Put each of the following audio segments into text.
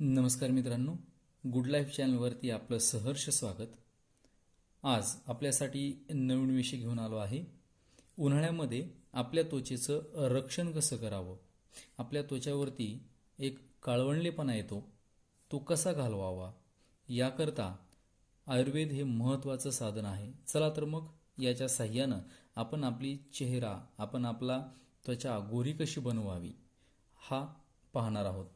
नमस्कार मित्रांनो. Good life चॅनलवरती आपलं सहर्ष स्वागत. आज आपल्यासाठी नवीन विषय घेऊन आलो आहे. उन्हाळ्यामध्ये आपल्या त्वचेचं रक्षण कसं करावं? आपल्या त्वचावरती एक काळवंडलेपणा येतो. तो कसा घालवावा? याकरता आयुर्वेद हे महत्त्वाचं साधन आहे. चला तर मग याच्या साह्यानं आपण आपली चेहरा आपण आपला त्वचा गोरी कशी बनवावी हा पाहणार आहोत.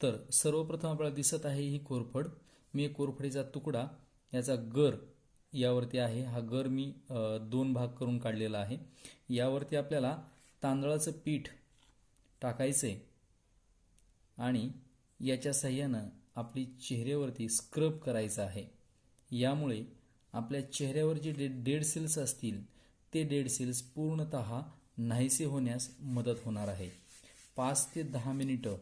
तर सर्वप्रथम आपल्याला दिसत आहे ही कोरफड. मी एक कोरफडीचा तुकडा याचा गर यावरती आहे. हा गर मी दोन भाग करून काढलेला आहे. यावरती आपल्याला तांदळाचं पीठ टाकायचे आणि याच्या साह्यानं आपली चेहऱ्यावरती स्क्रब करायचं आहे. यामुळे आपल्या चेहऱ्यावर जे डे डेड सेल्स असतील ते डेड सेल्स पूर्णत नाहीसे होण्यास मदत होणार आहे. पाच ते दहा मिनिटं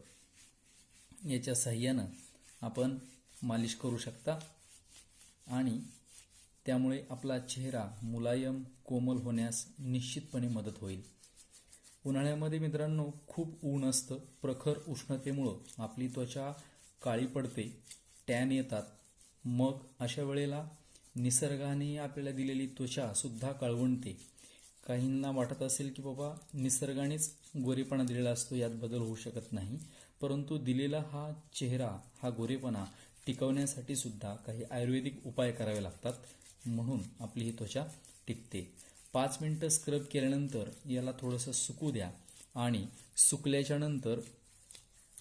याच्या साह्यानं आपण मालिश करू शकता. आणि त्यामुळे आपला चेहरा मुलायम कोमल होण्यास निश्चितपणे मदत होईल. उन्हाळ्यामध्ये मित्रांनो खूप ऊन असतं. प्रखर उष्णतेमुळं आपली त्वचा काळी पडते टॅन येतात. मग अशा वेळेला निसर्गाने आपल्याला दिलेली त्वचा सुद्धा काहींना वाटत असेल की बाबा निसर्गानेच गोरेपणा दिलेला असतो यात बदल होऊ शकत नाही. परंतु दिलेला हा चेहरा हा गोरेपणा टिकवण्यासाठी सुद्धा काही आयुर्वेदिक उपाय करावे लागतात. म्हणून आपली ही त्वचा टिकते. पाच मिनटं स्क्रब केल्यानंतर याला थोडंसं सुकू द्या आणि सुकल्याच्या नंतर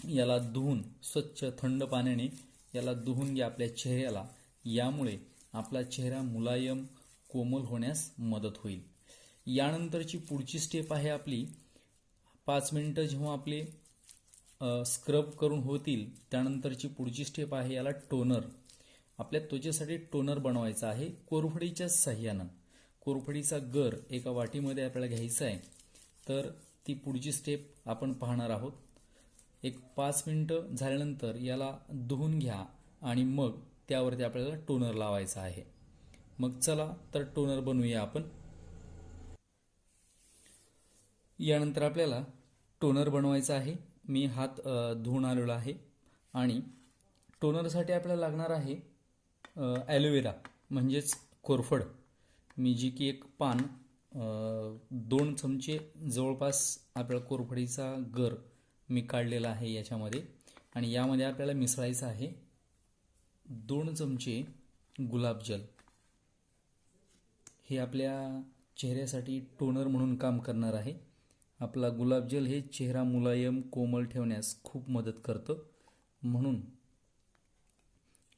याला धुवून स्वच्छ थंड पाण्याने याला धुवून घ्या आपल्या चेहऱ्याला. यामुळे आपला चेहरा मुलायम कोमल होण्यास मदत होईल. यानंतरची पुढची स्टेप आहे आपली. पाच मिनटं जेव्हा आपले स्क्रब करून होतील त्यानंतरची पुढची स्टेप आहे याला टोनर आपल्या त्वचेसाठी टोनर बनवायचा आहे कोरफडीच्या साह्यानं कोरफडीचा गर एका वाटीमध्ये आपल्याला घ्यायचा आहे. तर ती पुढची स्टेप आपण पाहणार आहोत. एक पाच मिनटं झाल्यानंतर याला धुवून घ्या आणि मग त्यावरती आपल्याला टोनर लावायचा आहे. मग चला तर टोनर बनवूया आपण. यानंतर आपल्याला टोनर बनवायचा आहे. मी हात धुवून आलेलो आहे. आणि टोनरसाठी आपल्याला लागणार आहे ॲलोवेरा म्हणजेच कोरफड. मी जी की एक पान दोन चमचे जवळपास आपल्याला कोरफडीचा गर मी काढलेला आहे याच्यामध्ये. आणि यामध्ये आपल्याला मिसळायचं आहे दोन चमचे गुलाबजल हे आपल्या चेहऱ्यासाठी टोनर म्हणून काम करणार आहे. आपला गुलाबजल हे चेहरा मुलायम कोमल ठेवण्यास खूप मदत करतं. म्हणून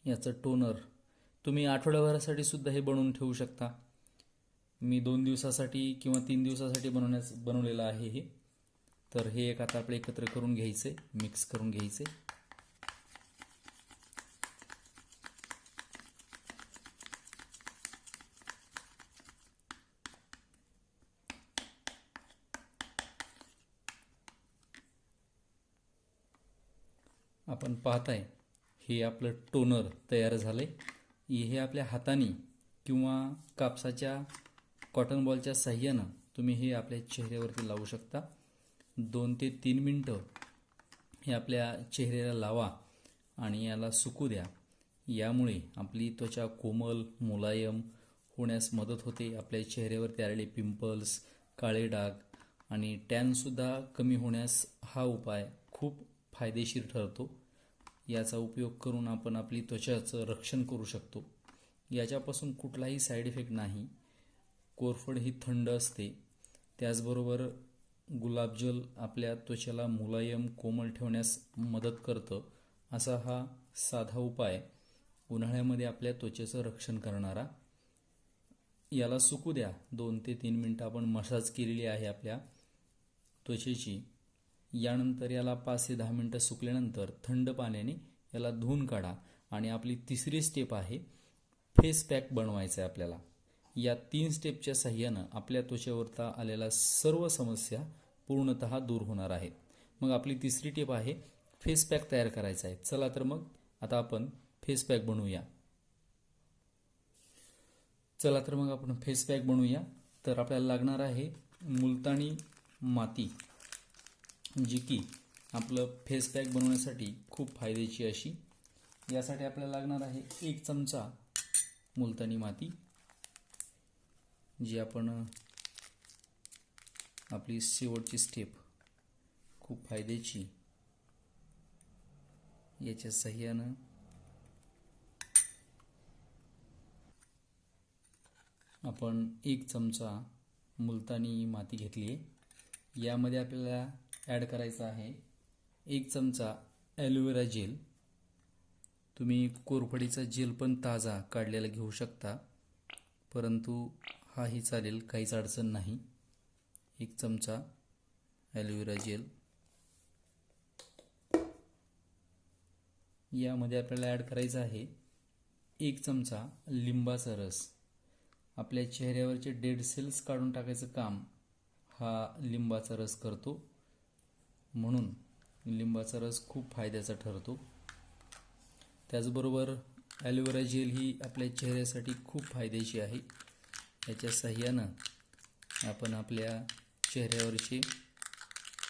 याचं टोनर तुम्ही आठवड्याभरासाठी सुद्धा हे बनवून ठेवू शकता. मी दोन दिवसासाठी किंवा तीन दिवसासाठी बनवण्यास बनवलेलं आहे हे. तर हे एक आता आपलं एकत्र करून घ्यायचे मिक्स करून घ्यायचे आपण पाहताय हे आपलं टोनर तयार झालं आहे हे आपल्या हाताने किंवा कापसाच्या कॉटन बॉलच्या साह्यानं तुम्ही हे आपल्या चेहऱ्यावरती लावू शकता. दोन ते तीन मिनटं हे आपल्या चेहऱ्याला लावा आणि याला सुकू द्या. यामुळे आपली त्वचा कोमल मुलायम होण्यास मदत होते. आपल्या चेहऱ्यावरती आलेले पिंपल्स काळे डाग आणि टॅनसुद्धा कमी होण्यास हा उपाय खूप फायदेशीर ठरतो. याचा उपयोग करून आपण आपली त्वचाचं रक्षण करू शकतो. याच्यापासून कुठलाही साईड इफेक्ट नाही. कोरफड ही थंड असते. त्याचबरोबर गुलाबजल आपल्या त्वचेला मुलायम कोमल ठेवण्यास मदत करतं. असा हा साधा उपाय उन्हाळ्यामध्ये आपल्या त्वचेचं रक्षण करणारा. याला सुकू द्या. दोन ते तीन मिनटं आपण मसाज केलेली आहे आपल्या त्वचेची. यानंतर याला पाच ते दहा मिनटं सुकल्यानंतर थंड पाण्याने याला धुवून काढा. आणि आपली तिसरी स्टेप आहे फेस पॅक बनवायचं आहे आपल्याला. या तीन स्टेपच्या साह्यानं आपल्या त्वचेवरता आलेल्या सर्व समस्या पूर्णत दूर होणार आहेत. मग आपली तिसरी टेप आहे फेस पॅक तयार करायचा आहे चला तर मग आता आपण फेस पॅक बनवूया. चला तर मग आपण फेस पॅक बनवूया. तर आपल्याला लागणार आहे मुलतानी माती. जी की आपलं फेस पॅक बनवण्यासाठी खूप फायद्याची अशी. यासाठी आपल्याला लागणार आहे एक चमचा मुलतानी माती जी आपण आपली शेवटची स्टेप खूप फायद्याची. याच्या सहाय्यानं आपण एक चमचा मुलतानी माती घेतली आहे यामध्ये आपल्याला ॲड करायचं आहे. एक चमचा ॲलोवेरा जेल. तुम्ही कोरफडीचा जेल पण ताजा काढलेला घेऊ शकता परंतु हाही चालेल काहीच अडचण नाही. एक चमचा ॲलोवेरा जेल. यामध्ये आपल्याला ॲड करायचं आहे एक चमचा लिंबाचा रस. आपल्या चेहऱ्यावरचे डेड सेल्स काढून टाकायचं काम हा लिंबाचा रस करतो. म्हणून लिंबाचा रस खूप फायद्याचा ठरतो. त्याचबरोबर ॲलोवेरा जेल ही आपल्या चेहऱ्यासाठी खूप फायद्याची आहे. याच्या सहाय्यानं आपण आपल्या चेहऱ्यावरचे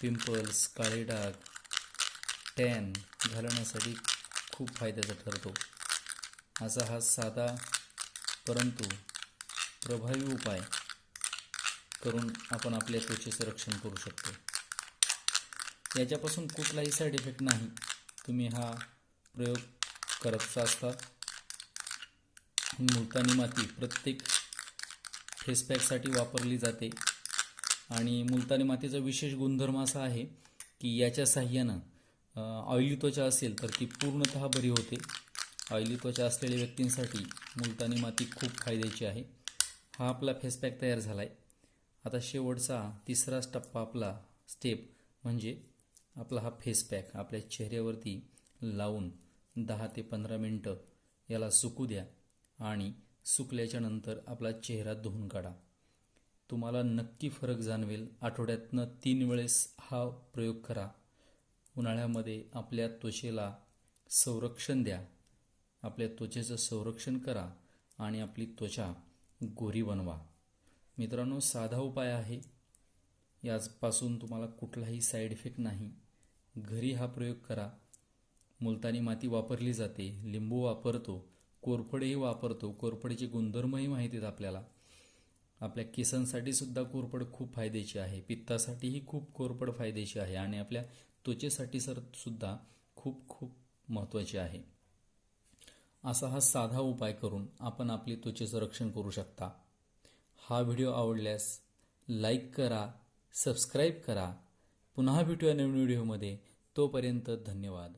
पिंपल्स काळे डाग टॅन घालवण्यासाठी खूप फायद्याचा ठरतो. असा हा साधा परंतु प्रभावी उपाय करून आपण आपल्या त्वचेचं रक्षण करू शकतो. याच्यापासून कुठलाही साईड इफेक्ट नाही. तुम्ही हा प्रयोग करत असता. मुलतानी माती प्रत्येक फेसपॅकसाठी वापरली जाते. आणि मुलतानी मातीचा विशेष गुणधर्म असा आहे की याच्या साह्यानं ऑइली त्वचा असेल तर ती पूर्णतः बरी होते. ऑइली त्वचा असलेल्या व्यक्तींसाठी मुलतानी माती खूप फायद्याची आहे. हा आपला फेसपॅक तयार झाला आहे आता शेवटचा तिसराच टप्पा आपला स्टेप म्हणजे आपला हा फेस पॅक आपल्या चेहऱ्यावरती लावून दहा ते पंधरा मिनटं याला सुकू द्या आणि सुकल्याच्या नंतर आपला चेहरा धुवून काढा. तुम्हाला नक्की फरक जाणवेल. आठवड्यातनं तीन वेळेस हा प्रयोग करा. उन्हाळ्यामध्ये आपल्या त्वचेला संरक्षण द्या. आपल्या त्वचेचं संरक्षण करा आणि आपली त्वचा गोरी बनवा. मित्रांनो साधा उपाय आहे. याचपासून तुम्हाला कुठलाही साईड इफेक्ट नाही. घरी हा प्रयोग करा. मुलतानी माती वापरली जाते लिंबू वापरतो कोरफडही वापरतो. कोरफडीचे गुणधर्मही माहिती आहेत आपल्याला. आपल्या केसांसाठी सुद्धा कोरफड खूप फायद्याची आहे. पित्तासाठीही खूप कोरफड फायद्याची आहे आणि आपल्या त्वचेसाठी सर सुद्धा खूप खूप महत्त्वाची आहे. असा हा साधा उपाय करून आपण आपली त्वचेचं रक्षण करू शकता. हा व्हिडिओ आवडल्यास लाईक करा सबस्क्राईब करा पुन्हा भेटूया नवीन व्हिडिओमध्ये. तोपर्यंत धन्यवाद.